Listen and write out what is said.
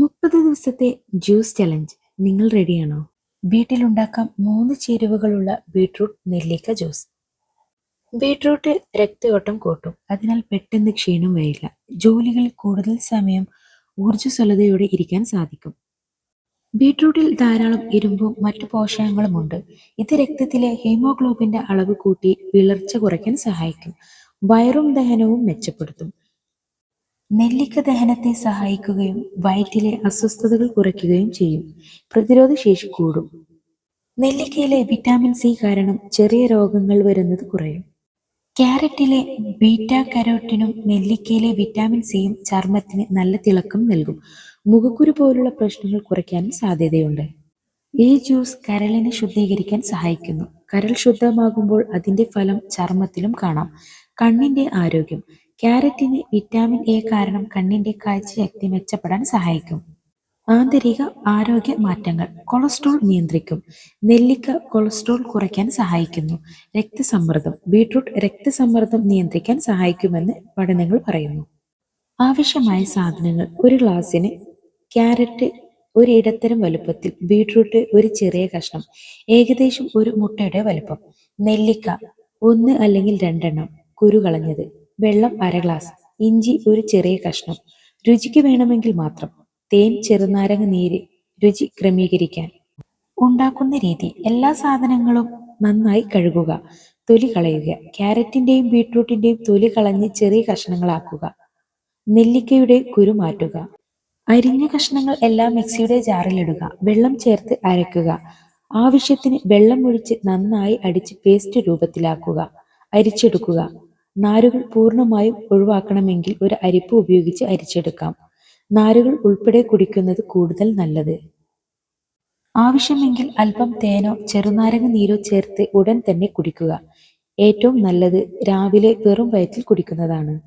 ഇന്നത്തെ juice challenge നിങ്ങൾ റെഡിയാണോ? വീട്ടിലുണ്ടാക്കാം മൂന്ന് ചേരുവകളുള്ള ബീട്രൂട്ട് നെല്ലിക്ക ജ്യൂസ്. ബീട്രൂട്ട് രക്തയോട്ടം കൂട്ടും. അതിനാൽ പെട്ടെന്ന് ക്ഷീണം വരില്ല. ജോലികളിൽ കൂടുതൽ സമയം ഊർജസ്വലതയോടെ ഇരിക്കാൻ സാധിക്കും. ബീട്രൂട്ടിൽ ധാരാളം ഇരുമ്പും മറ്റു പോഷകങ്ങളുമുണ്ട്. ഇത് രക്തത്തിലെ ഹീമോഗ്ലോബിന്റെ അളവ് കൂട്ടി വിളർച്ച കുറയ്ക്കാൻ സഹായിക്കും. വയറും ദഹനവും മെച്ചപ്പെടുത്തും. നെല്ലിക്ക ദഹനത്തെ സഹായിക്കുകയും വയറ്റിലെ അസ്വസ്ഥതകൾ കുറയ്ക്കുകയും ചെയ്യും. പ്രതിരോധ ശേഷി കൂടും. നെല്ലിക്കയിലെ വിറ്റാമിൻ സി കാരണം ചെറിയ രോഗങ്ങൾ വരുന്നത് കുറയും. ക്യാരറ്റിലെ ബീറ്റ കരോട്ടിനും നെല്ലിക്കയിലെ വിറ്റാമിൻ സിയും ചർമ്മത്തിന് നല്ല തിളക്കം നൽകും. മുഖക്കുരു പോലുള്ള പ്രശ്നങ്ങൾ കുറയ്ക്കാനും സാധ്യതയുണ്ട്. ഈ ജ്യൂസ് കരളിനെ ശുദ്ധീകരിക്കാൻ സഹായിക്കുന്നു. കരൾ ശുദ്ധമാകുമ്പോൾ അതിന്റെ ഫലം ചർമ്മത്തിലും കാണാം. കണ്ണിന്റെ ആരോഗ്യം. ക്യാരറ്റിന് വിറ്റാമിൻ എ കാരണം കണ്ണിന്റെ കാഴ്ചശക്തി മെച്ചപ്പെടാൻ സഹായിക്കും. ആന്തരിക ആരോഗ്യ മാറ്റങ്ങൾ കൊളസ്ട്രോൾ നിയന്ത്രിക്കും. നെല്ലിക്ക കൊളസ്ട്രോൾ കുറയ്ക്കാൻ സഹായിക്കുന്നു. രക്തസമ്മർദ്ദം ബീട്രൂട്ട് രക്തസമ്മർദ്ദം നിയന്ത്രിക്കാൻ സഹായിക്കുമെന്ന് പഠനങ്ങൾ പറയുന്നു. ആവശ്യമായ സാധനങ്ങൾ ഒരു ഗ്ലാസ്സിന് ക്യാരറ്റ് ഒരു ഇടത്തരം വലുപ്പത്തിൽ ബീട്രൂട്ട് ഒരു ചെറിയ കഷ്ണം ഏകദേശം ഒരു മുട്ടയുടെ വലുപ്പം നെല്ലിക്ക ഒന്ന് അല്ലെങ്കിൽ രണ്ടെണ്ണം കുരു കളഞ്ഞത് വെള്ളം അര ഗ്ലാസ് ഇഞ്ചി ഒരു ചെറിയ കഷ്ണം. രുചിക്ക് വേണമെങ്കിൽ മാത്രം തേൻ ചെറുനാരങ്ങ നീര് രുചി ക്രമീകരിക്കാൻ. ഉണ്ടാക്കുന്ന രീതി എല്ലാ സാധനങ്ങളും നന്നായി കഴുകുക തൊലി കളയുക ക്യാരറ്റിന്റെയും ബീട്രൂട്ടിന്റെയും തൊലി കളഞ്ഞ് ചെറിയ കഷ്ണങ്ങളാക്കുക നെല്ലിക്കയുടെ കുരു മാറ്റുക അരിഞ്ഞ കഷ്ണങ്ങൾ എല്ലാം മിക്സിയുടെ ജാറിലിടുക വെള്ളം ചേർത്ത് അരയ്ക്കുക ആവശ്യത്തിന് വെള്ളം ഒഴിച്ച് നന്നായി അടിച്ച് പേസ്റ്റ് രൂപത്തിലാക്കുക അരിച്ചെടുക്കുക നാരുകൾ പൂർണമായും ഒഴിവാക്കണമെങ്കിൽ ഒരു അരിപ്പ് ഉപയോഗിച്ച് അരിച്ചെടുക്കാം. നാരുകൾ ഉൾപ്പെടെ കുടിക്കുന്നത് കൂടുതൽ നല്ലത്. ആവശ്യമെങ്കിൽ അല്പം തേനോ ചെറുനാരങ്ങ നീരോ ചേർത്ത് ഉടൻ തന്നെ കുടിക്കുക. ഏറ്റവും നല്ലത് രാവിലെ വെറും വയറ്റിൽ കുടിക്കുന്നതാണ്.